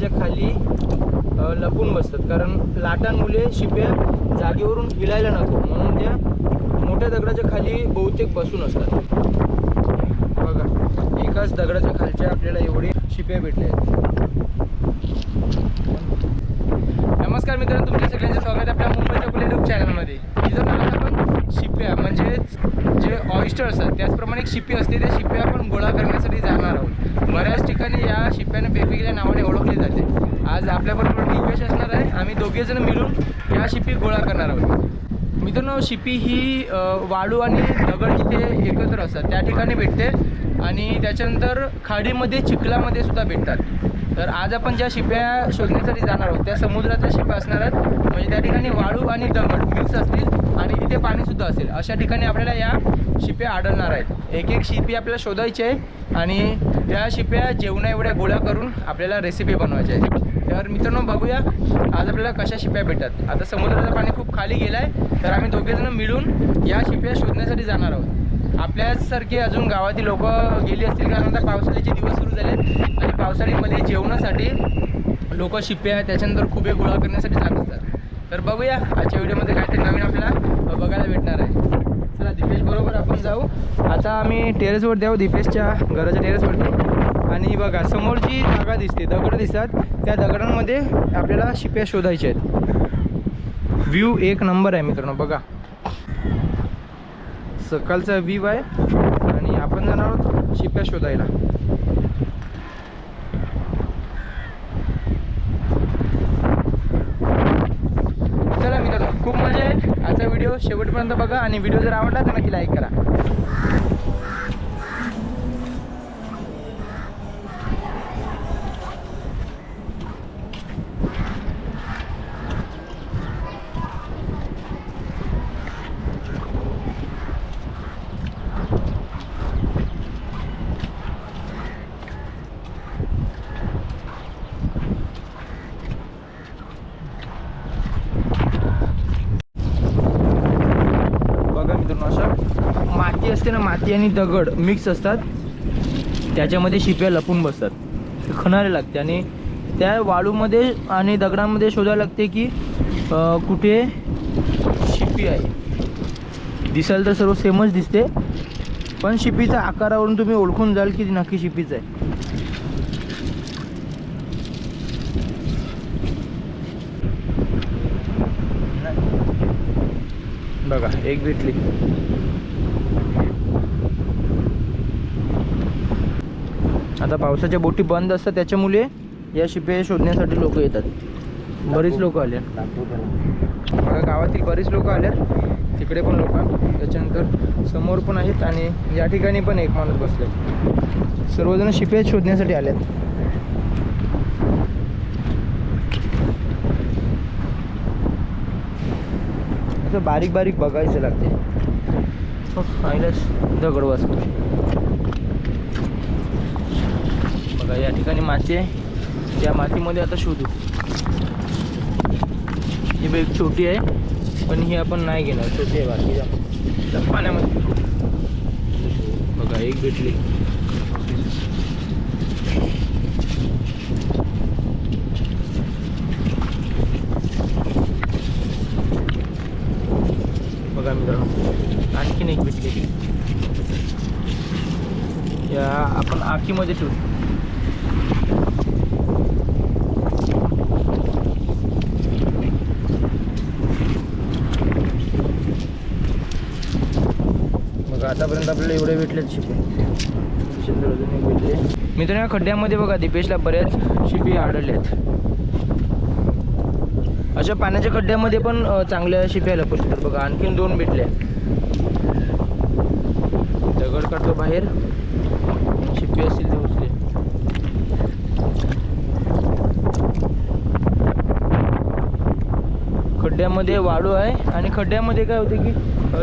दगडाच्या खाली लपून बसतात. कारण लाटांमुळे शिप्या जागेवरून हिलायला नको. म्हणून त्या मोठ्या दगडाच्या खाली बहुतेक बसून असतात. बघा एकाच दगडाच्या खालच्या आपल्याला एवढे शिप्या भेटल्या नमस्कार मित्रांनो तुमच्या सगळ्यांचं स्वागत आपल्या मुंबईच्या आपल्या युट्यूब चॅनलमध्ये इथं आपण शिप्या म्हणजेच जे ऑइस्टर असतात त्याचप्रमाणे एक शिपी असते त्या शिप्या आपण गोळा करण्यासाठी जाणार आहोत. बऱ्याच ठिकाणी या शिप्याने वेगवेगळ्या नावाने आज आपल्याबरोबर दिग्वेश असणार आहे. आम्ही दोघेजण मिळून या शिपी गोळा करणार आहोत. मित्रांनो शिपी ही वाळू आणि दगड जिथे एकत्र असतात. त्या ठिकाणी भेटते आणि त्याच्यानंतर खाडीमध्ये चिखलामध्ये सुद्धा भेटतात. तर आज आपण ज्या शिप्या शोधण्यासाठी जाणार आहोत त्या समुद्राच्या शिप्या असणार आहेत. म्हणजे त्या ठिकाणी वाळू आणि दगड मिक्स असतील आणि तिथे पाणीसुद्धा असेल. अशा ठिकाणी आपल्याला या शिप्या आढळणार आहेत. एक एक शिपी आपल्याला शोधायची आहे आणि त्या शिप्या जेवणा एवढ्या गोळ्या करून आपल्याला रेसिपी बनवायची आहे तर मित्रांनो बघूया आज आपल्याला कशा शिप्या भेटतात. आता समुद्राचं पाणी खूप खाली गेलं आहे तर आम्ही दोघेजण मिळून या शिप्या शोधण्यासाठी जाणार आहोत. आपल्यासारखे अजून गावातील लोक गेली असतील कारण आता पावसाळ्याचे दिवस सुरू झाले आणि पावसाळ्यामध्ये जेवणासाठी लोक शिप्या त्याच्यानंतर खुबे गोळा करण्यासाठी जात असतात. तर बघूया आजच्या व्हिडिओमध्ये काहीतरी नवीन आपल्याला बघायला भेटणार आहे. चला दिपेश बरोबर आपण जाऊ. आता आम्ही टेरेसवर जाऊ दिपेशच्या घराच्या टेरेसवरती आणि बघा समोरची जागा दिसते दगड दिसतात. त्या दगडांमध्ये आपल्याला शिप्या शोधायच्या आहेत. व्ह्यू एक नंबर आहे मित्रांनो बघा. सकाळचा व्ह्यू आहे आणि आपण जाणार आहोत शिप्या शोधायला. चला मित्रांनो खूप मजा आहे आजचा व्हिडिओ शेवटपर्यंत बघा आणि व्हिडिओ जर आवडला तर नक्की लाईक करा बघा मित्रांनो अशा माती असते ना माती आणि दगड मिक्स असतात. त्याच्यामध्ये शिप्या लपून बसतात. खणायला लागते आणि त्या वाळूमध्ये आणि दगडामध्ये शोधायला लागते की कुठे शिपी आहे. दिसायला तर सर्व सेमच दिसते पण शिपीच्या आकारावरून तुम्ही ओळखून जाल की ती नक्की शिपीच आहे. बघा एक भेटली. आता पावसाच्या बोटी बंद असतात त्याच्यामुळे या शिपे शोधण्यासाठी लोक येतात. बरीच लोक आले. बघा गावातील बरीच लोक आल्यात तिकडे पण लोक त्याच्यानंतर समोर पण आहेत आणि या ठिकाणी पण एक माणूस बसले सर्वजण शिपे शोधण्यासाठी आल्यात असं बारीक बारीक बघायचं लागते हो, आईलाच दगड वाचतो. बघा या ठिकाणी माती आहे. त्या मातीमध्ये आता शोधू. ही बेग छोटी आहे पण ही आपण नाही घेणार. छोटी आहे बाकी पाण्यामध्ये बघा एक भेटली. बघा मित्रांनो आणखीन एक भेटली. या आपण आखीमध्ये ठेवू बघा आतापर्यंत आपल्याला एवढे भेटलेत शिपे. अजून एक भेटले. मित्रांनो या खड्ड्यामध्ये बघा दिपेशला बऱ्याच शिपी आढळल्यात अशा पाण्याच्या खड्ड्यामध्ये पण चांगल्या शिप्या लपू बघा आणखीन दोन भेटल्या दगड काढतो बाहेर शिप्पी असतील ते उचले खड्ड्यामध्ये वाळू आहे आणि खड्ड्यामध्ये काय होते की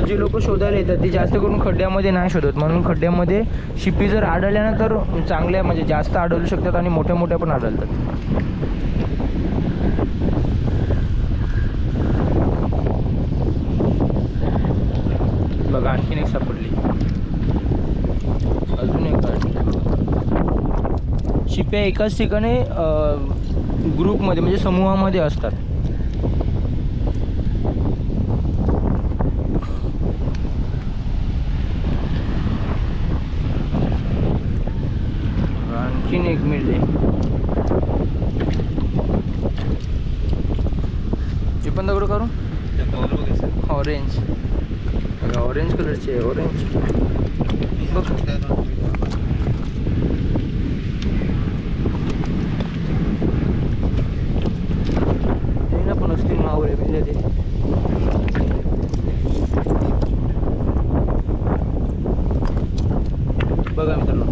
जे लोक शोधायला येतात ते जास्त करून खड्ड्यामध्ये नाही शोधत. म्हणून खड्ड्यामध्ये शिप्पी जर आढळल्या ना तर चांगल्या म्हणजे जास्त आढळू शकतात आणि मोठ्या मोठ्या पण आढळतात. बघा आणखीन एक सापडली. अजून एक काढली शिप्या एकाच ठिकाणी ग्रुपमध्ये म्हणजे समूहामध्ये असतात आणखीन एक मिळते हे पण दगड करू ऑरेंज बघा ऑरेंज कलरची आहे ऑरेंज बघ ते ना पण असतील मावळे म्हणजे ते बघा मित्रांनो.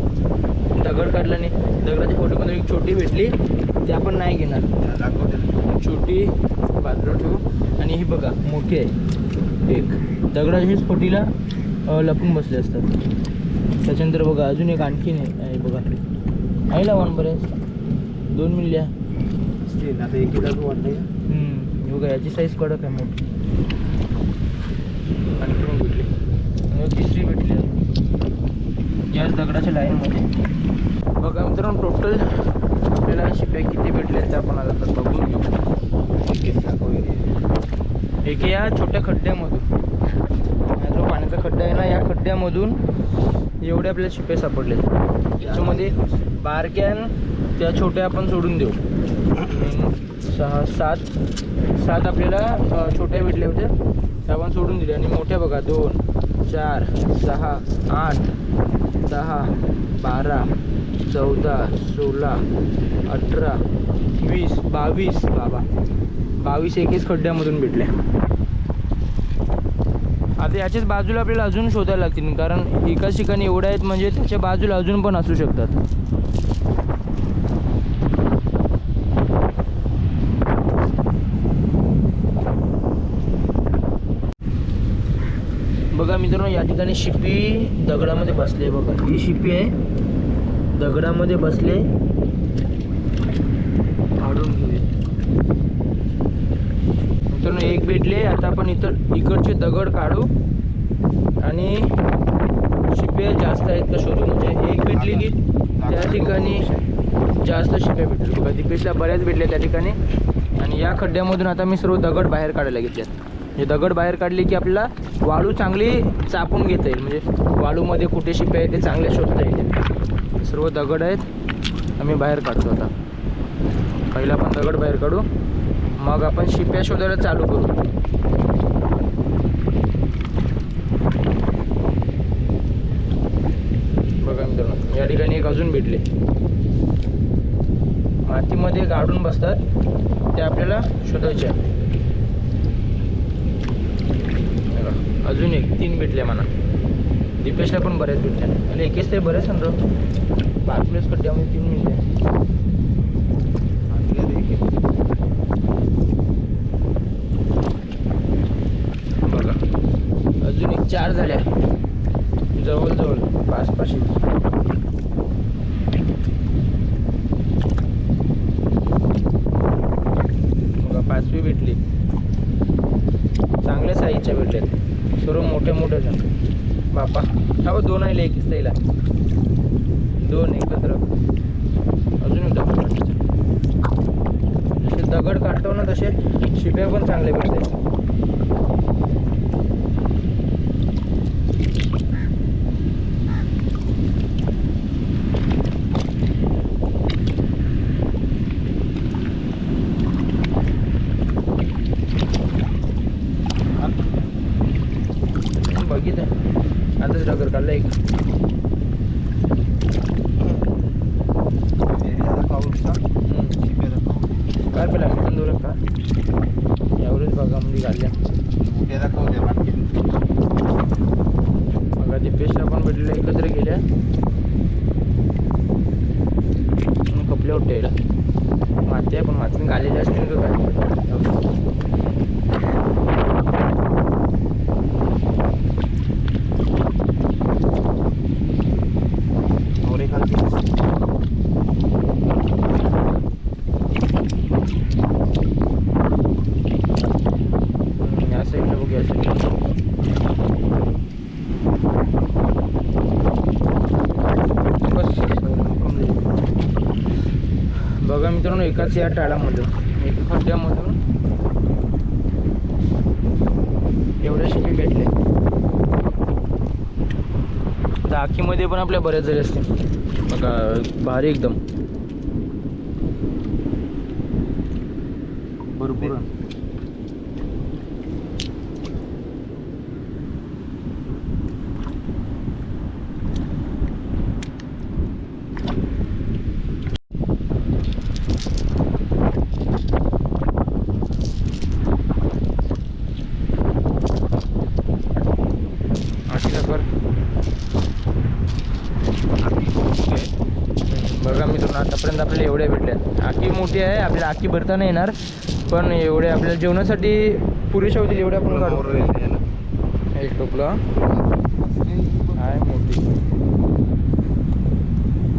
दगड काढला नाही दगडाच्या फोटोमध्ये एक छोटी भेटली ते आपण नाही घेणार. छोटी बाजूला ठेवू आणि ही बघा मोठी आहे. एक. दगडाच्या हीच फटीला लपून बसले असतात. त्याच्यानंतर बघा अजून एक आणखीन आहे बघा. आहे ना वन बरेच दोन मिल्या आता बघा याची साईज कडक आहे मोठी. आणखी भेटली. तिसरी भेटली. याच दगडाच्या लाईनमध्ये. बघा मित्रांनो टोटल आपल्याला शिप्या किती भेटल्या ते आपण आता तर बघून घेऊ. एक या छोट्या खड्ड्यामधून. हा जो पाण्याचा खड्डा आहे ना या खड्ड्यामधून एवढे आपल्याला शिपे सापडले त्याच्यामध्ये बारक्यान त्या छोट्या आपण सोडून देऊ. सहा सात. सात आपल्याला छोट्या भेटल्या होत्या. त्या आपण सोडून दिल्या. आणि मोठ्या बघा दोन चार सहा आठ दहा बारा चौदा सोळा अठरा वीस बावीस बाबा. बावीस एकेच खड्ड्यामधून भेटल्या आता याच्याच बाजूला आपल्याला अजून शोधायला लागतील कारण एकाच ठिकाणी एवढ्या आहेत म्हणजे त्याच्या बाजूला अजून पण असू शकतात बघा मित्रांनो या ठिकाणी शिपी दगडामध्ये बसले बघा. ही शिपी आहे. दगडामध्ये बसले. काढून घेऊया. मित्रांनो एक भेटले. आता आपण इतर इकडचे दगड काढू. आणि शिप्या जास्त आहेत का शोधू? म्हणजे एक भेटली की त्या ठिकाणी जास्त शिप्या भेटल्या बघा दीपेशला बऱ्याच भेटल्या त्या ठिकाणी. आणि या खड्ड्यामधून आता मी सर्व दगड बाहेर काढायला घेतल्यात. म्हणजे दगड बाहेर काढले की आपल्याला वाळू चांगली चापून घेता येईल. म्हणजे वाळूमध्ये कुठे शिप्या आहे ते चांगले शोधता येईल. सर्व दगड आहेत. आम्ही बाहेर काढतो आता. पहिला आपण दगड बाहेर काढू. मग आपण शिप्या शोधायला चालू करू. बघा मित्रांनो या ठिकाणी एक अजून भेटले. मातीमध्ये गाडून बसतात. ते आपल्याला शोधायचे आहे. बघा, अजून एक तीन भेटले म्हणा दीपेशला पण बऱ्याच भेटल्या. आणि एकेच ते बरेच पाच बातमीच कट्ट्यामध्ये तीन मिळते बघा. अजून एक चार झाल्या. जवळजवळ पाच पाचशे. बघा पाचवी भेटली. चांगल्या साईजच्या भेटल्यात सर्व मोठे मोठे झाल्या बापा. हा बघ, दोन आहे एक साईला दोन एकत्र. अजून दगड दगड काढतो ना तसे शिप्या पण चांगले भेटतात. किती? आताच डगर काढला एक काय पेला कंदूर का? यावरच भागामध्ये काढल्या बघा ते पेस्ट पण भेटलेल्या एकत्र गेल्या. आणि कपल्या उठायला माती आहे पण मातीने गालेल्या असतील का काय हम्म, या साईडला बघू या साईडला बस बघा मित्र मित्रांनो एकाच या टाळामधून एका खड्ड्यामधून एवढ्या शिपी भेटले. टाकीमध्ये पण आपल्या बऱ्याच जरी असतील. बघा भारी एकदम. भरपूर आठशे कर बघा मित्रांनो आतापर्यंत आपल्याला एवढ्या भेटल्या आखी मोठी आहे आपल्याला आखी भरता नाही येणार पण एवढे आपल्याला जेवणासाठी पुरेशा होतील एवढ्या आपण काढू. एक टोपला. आहे मोठी.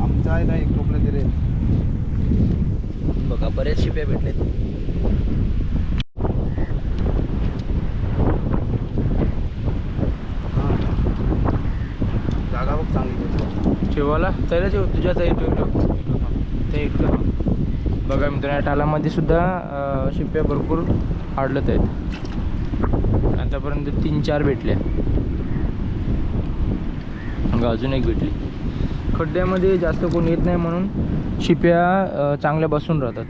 आमचा आहे ना एक टोपलं तरी. बघा बऱ्याच शिप्या भेटल्यात. जागा बघ चांगली. ठेवाला त्याला ठेव तुझ्या तरी ठेव ठेव इतकं बघा मित्रांनो या टालामध्ये सुद्धा शिप्या भरपूर आढळत आहेत. आतापर्यंत तीन चार भेटल्या अजून एक भेटली. खड्ड्यामध्ये जास्त कोण येत नाही म्हणून शिप्या चांगल्या बसून राहतात.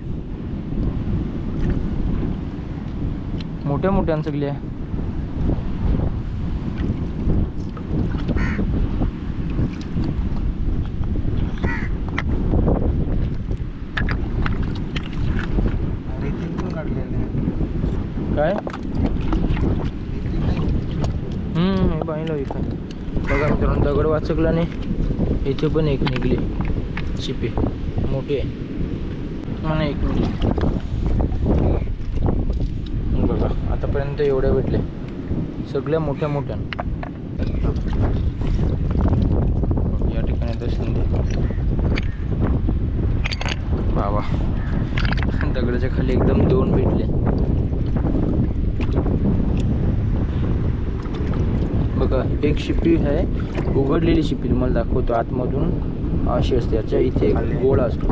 मोठ्या मोठ्या सगळ्या रेतीन पण काढलेले काय रेतीन नाही हम्म, हे पाहिलं इथं बघा मित्रांनो दगड वाचकला नाही इथे पण एक निघली. शिपी. मोठी आहे. म्हणा एक मिनिट बघा आतापर्यंत एवढ्या भेटले सगळ्या मोठ्या मोठ्या. या ठिकाणी दर्शन संधी. बाबा. दगडाच्या खाली एकदम दोन भेटले बघा एक शिपी आहे. उघडलेली शिपी तुम्हाला दाखवतो आतमधून. अशी असते याच्या इथे एक गोळा असतो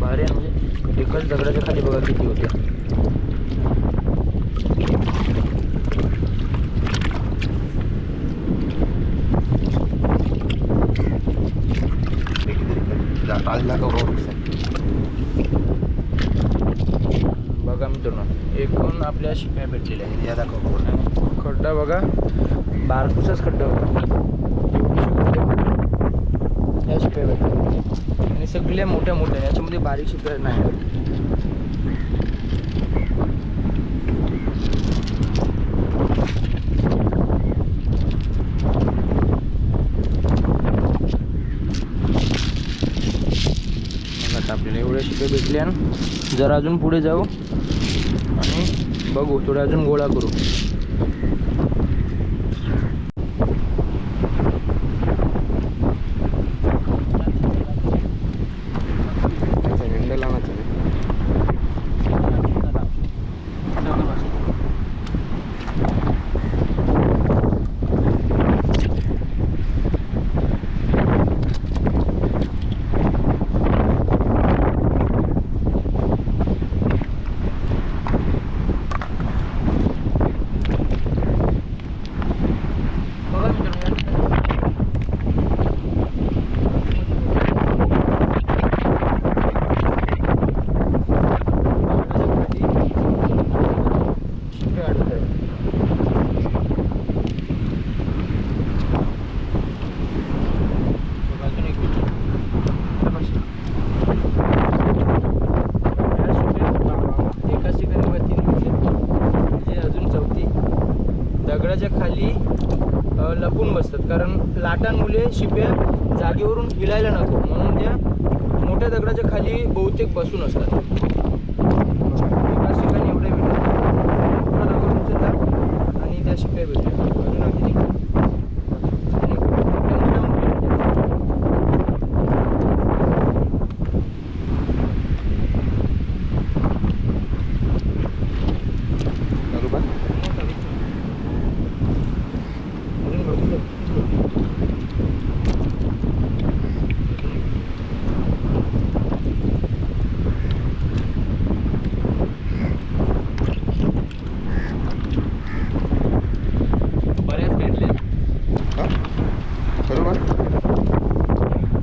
भारी आहे म्हणजे एकाच दगडाच्या खाली बघा किती होते बघा मित्रांनो एकूण आपल्या शिप्या भेटलेल्या आहेत या दाखव खड्डा बघा बारकूसच खड्डा होता. खड्डे होते. या शिप्या भेटल्या आणि सगळ्या मोठ्या मोठ्या याच्यामध्ये बारीक शिप्या नाही. आपल्याला एवढ्या शिप्या भेटल्या जर अजून पुढे जाऊ आणि बघू थोडं अजून गोळा करू बघा मित्रांनो, या ठिकाणी शिप्या अडकत आहेत. बघा, अजून एक भेटली. तपास. या शिप्या एकाच ठिकाणी बघा तीन भेटले म्हणजे अजून चौथी दगडाच्या खाली अ, लपून बसतात. कारण लाटांमुळे शिप्या जागेवरून हिलायला नको. म्हणून त्या मोठ्या दगडाच्या खाली बहुतेक बसून असतात. एकाच ठिकाणी एवढे भेटतात आणि त्या शिप्या भेटतात.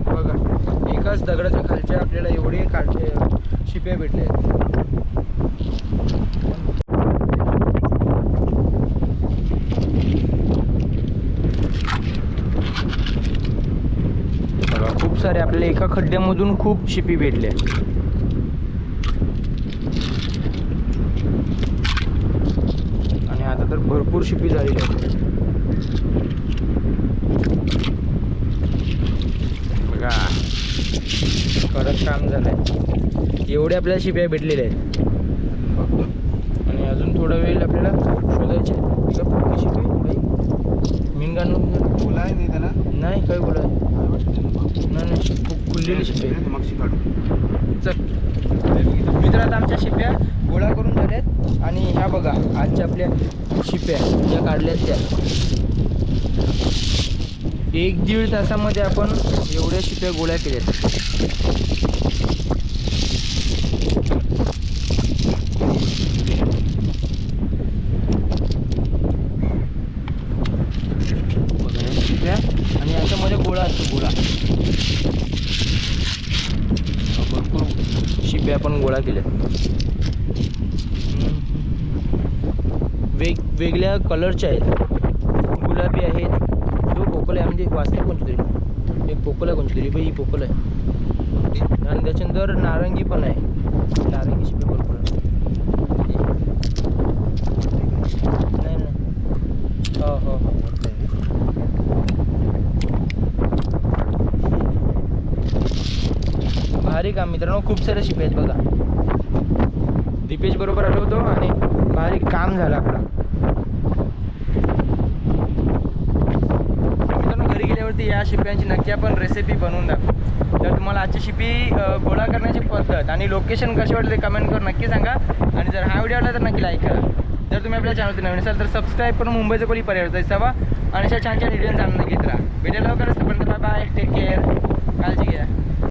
बघा एकाच दगडाच्या खालचे आपल्याला एवढे खालचे शिपे भेटले. खूप सारे आपल्याला एका खड्ड्यामधून खूप शिपी भेटले. आणि आता तर भरपूर शिपी झालेली आहे कडक काम झालंय. एवढे आपल्याला शिप्या भेटलेल्या आहेत. आणि अजून थोडा वेळ आपल्याला शोधायचे बोला आहे नाही त्याला. नाही काय बोला काय वाटतं त्याला मग? नाही नाही खूप खुललेली शिपी आहे चल. मित्र आता आमच्या शिप्या गोळा करून झाल्यात. आणि ह्या बघा आजच्या आपल्या शिप्या ज्या काढल्यात त्या. एक दीड तासामध्ये आपण एवढ्या शिप्या गोळ्या केल्यात बघा ह्या शिप्या आणि याच्यामध्ये गोळा असतो गोळा भरपूर शिप्या आपण गोळा केल्या. वेग वेगळ्या कलरच्या आहेत. गुलाबी आहेत. तो पोकल आहे म्हणजे वाचते कोणती तरी एक पोकल आहे कोणती तरी ही पोकल आहे. आणि त्याच्यानंतर नारंगी पण आहे. नारंगीची पेपर भरपूर आहे नाही नाही हो हो हो भारी काम. मित्रांनो खूप सारे शिप्या आहेत बघा. दीपेश बरोबर आलो होतो आणि भारी काम झालं आपलं. मित्रांनो घरी गेल्यावरती या शिप्यांची नक्की आपण रेसिपी बनवून दाखवू. तर तुम्हाला आजची शिपी गोळा करण्याची पद्धत आणि लोकेशन कसे वाटले कमेंट करून नक्की सांगा. आणि जर हा व्हिडिओ आवडला तर नक्की लाईक करा. जर तुम्ही आपल्या चॅनलवरती नवीन असाल तर सबस्क्राईब करून मुंबईचं कोणी पर्याय जायचा आणि अशा छान छान व्हिडिओ जाणून घेत राहा. व्हिडिओ लवकरच पण बाय बाय टेक केअर काळजी घ्या.